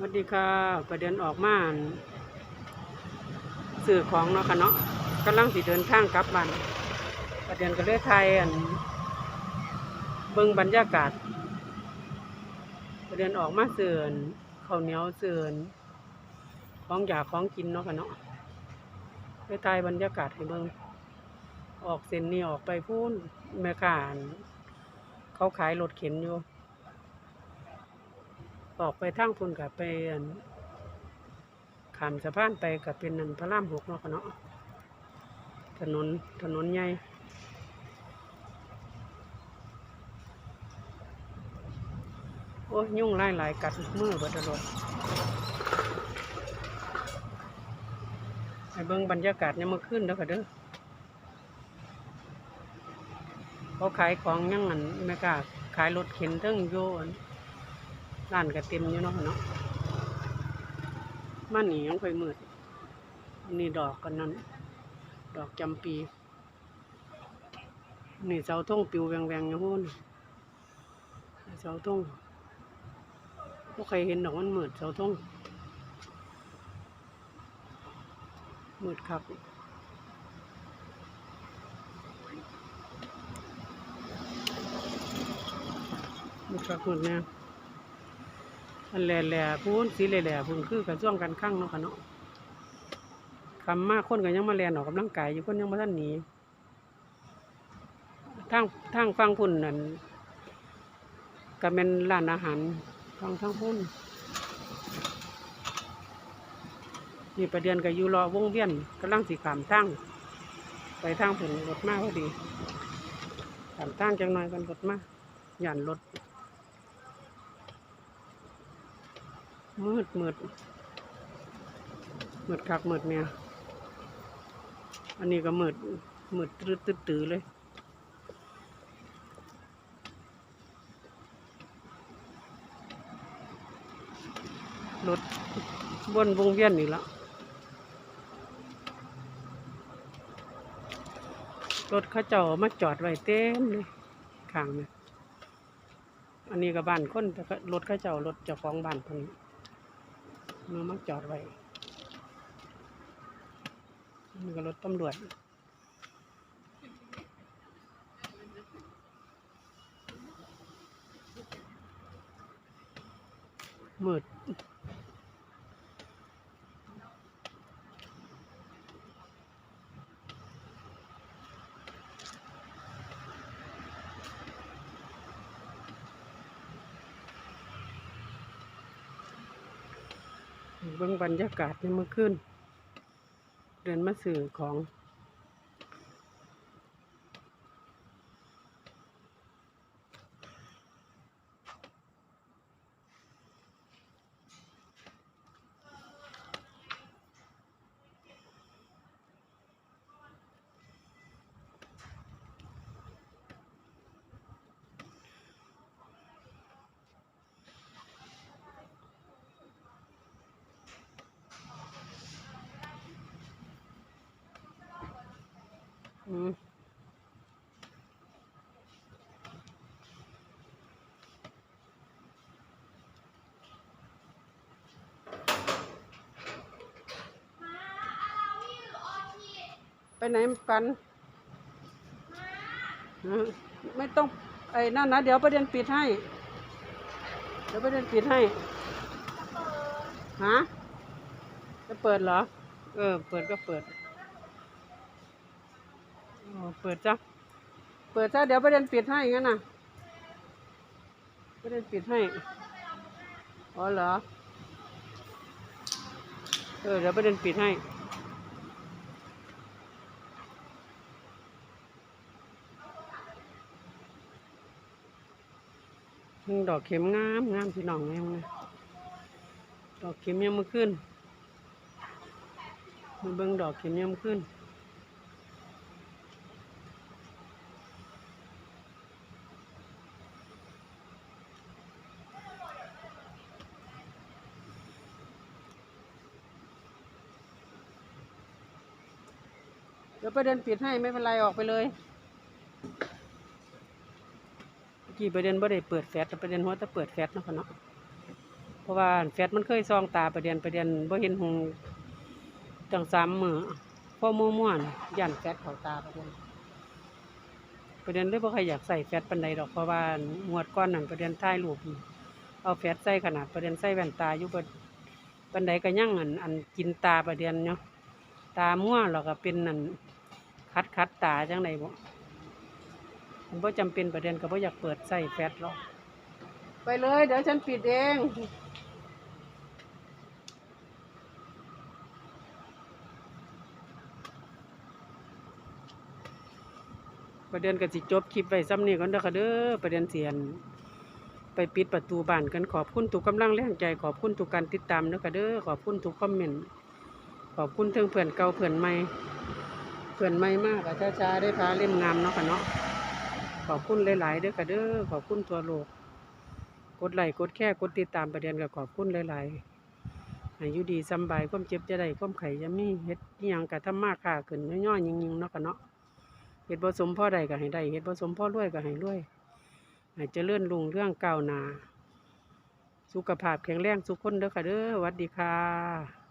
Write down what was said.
สวัสดีค่ะ ประเด็นออกมาสื่อของเนาะค่ะเนาะกำลังสิเดินทางกลับบ้านประเด็นก็เลยไทยอันเบิ่งบรรยากาศ ประเด็นออกมาเสื่อนข้าวเหนียวเสื่อนของอยากของกินเนาะค่ะเนาะเลยไทยบรรยากาศให้เบิ่งออกเส้นนี้ออกไปพูนแม่ค้าอั่นเขาขายรถเข็นอยู่ ออกไปทางพุ่นกับไปขามสะพานไปกับเป็นนันพระรามหกเนาะเนาะถนนถนนใหญ่โอ้ยยุ่งไล่หลายกัดมือบัดรถให้เบิ่งบรรยากาศยามมื่อคืนเด้อค่ะเด้อเขาขายของยังอันไม่กล้าขายรถเข็นเทั้งโยน ร้านก็เต็มอยู่เนาะเนาะมันนี่ยังค่อยมืดอันนี่ดอกกันนั้น ดอกจำปี นี่เสาธงปิวแวงๆอยู่หุ่นเสาธงพวกใครเห็นดอกมันมืดเสาธงมืดครับมืดครับมืดเนี่ย อันแหล่แหล่พูนสีแหล่แหล่พูนคือกระช่วงกันข้างเนาะค่ะเนาะคำมากคนก็ยังมาแลนออกกำลังกายอยู่คนยังมาท่านหนีทางทางฟังพุ่นนั่นก็เป็นร้านอาหารฟังทางพุ่นนี่ประเดือนก็อยู่รอวงเวียนกำลังสีขามทางไปทางผลรถมากพอดีขามทางจังหน่อยกันรถมาหย่านรถ มืดมืดมืดคักมืดเนี่ย อันนี้ก็มืดมืดตื้อตื้อตื้อเลยรถบนวงเวียนนี่ละรถเข้าเจ้ามาจอดไว้เต็มเลยข้างเนี่ยอันนี้ก็บ้านคนแต่รถเข้าเจ้ารถเจ้าของบ้านคนนี้ มามักจอดไว้นี่ก็รถตำรวจมืด เบื้องบรรยากาศในเมื่อคืนเดินมาสื่อของ ไปไหนกันไม่ต้องไอ้นั่นนะเดี๋ยวประเด็นปิดให้ เดี๋ยวประเด็นปิดให้ฮะจะเปิดเหรอ เออ เปิดก็เปิด เปิดจ้ะเปิดจ้ะเดี๋ยวประเด็นปิดให้งั้นน่ะประเด็นปิดให้อ๋อเหรอเออเดี๋ยวประเด็นปิดให้ดอกเข็มงามงามพี่น้องแม่งนะดอกเข็มยังมาขึ้นมาเบิ่งดอกเข็มยังมาขึ้น เดี๋ยวประเด็นปิดให้ไม่เป็นไรออกไปเลยเมื่อกี่ประเด็นบ่ได้เปิดแฟลชแต่ประเด็นหัวจะเปิดแฟลชนะค่ะเนาะเพราะว่าแฟดมันเคยซองตาประเดียนประเดียนบ่เห็นหงจังสามมือพ่อมั่วม่วนย่านแฟดเข้าตาประเดียนประเดียนเลยบ่ค่อยอยากใส่แฟดปานใดดอกเพราะว่างวดก้อนหนั่ประเดียนถ่ายรูปเอาแฟดใส่ขนาดประเดียนใส่แว่นตาอยู่บ่ปานใดก็ยั่งอันอันกินตาประเดียนเนาะตามั่วแล้วก็เป็นนั่น คัดคัดตาจังไดบ่มันบ่จำเป็นประเด็นก็บ่อยากเปิดใส่แฟดหรอกไปเลย เดี๋ยวฉันปิดเองประเด็นก็สิจบคลิปไว้ซ้ำนี้ก่อนเด้อค่ะเด้อประเด็นเสียน ไปปิดประตูบ้านกันขอบคุณทุกกำลังแรงใจ ขอบคุณทุกการติดตามเด้อค่ะเด้อขอบคุณทุกคอมเมนต์ขอบคุณทั้งเพื่อนเก่าเพื่อนใหม่ เพื่อนใหม่มากอะช้าๆได้พาเล่มงามเนาะค่ะเนาะขอบคุณหลายๆเด้อค่ะเด้อขอบคุณทัวโลก กดไลค์กดแค่กดติดตามประเด็นก็ขอบคุณหลายๆให้อยู่ดีสบายความเจ็บจะได้ความไข่จะมีเฮ็ดยังกะทำมากค่าขึ้นย่อยๆยิงๆเนาะค่ะเนาะเฮ็ดบ่สมพ่อใดก็ให้ได้เฮ็ดบ่สมพ่อรวยก็ให้รวยให้เจริญรุ่งเรื่องเก้านา สุขภาพแข็งแรงสุขคนเด้อค่ะเด้อสวัสดีค่ะ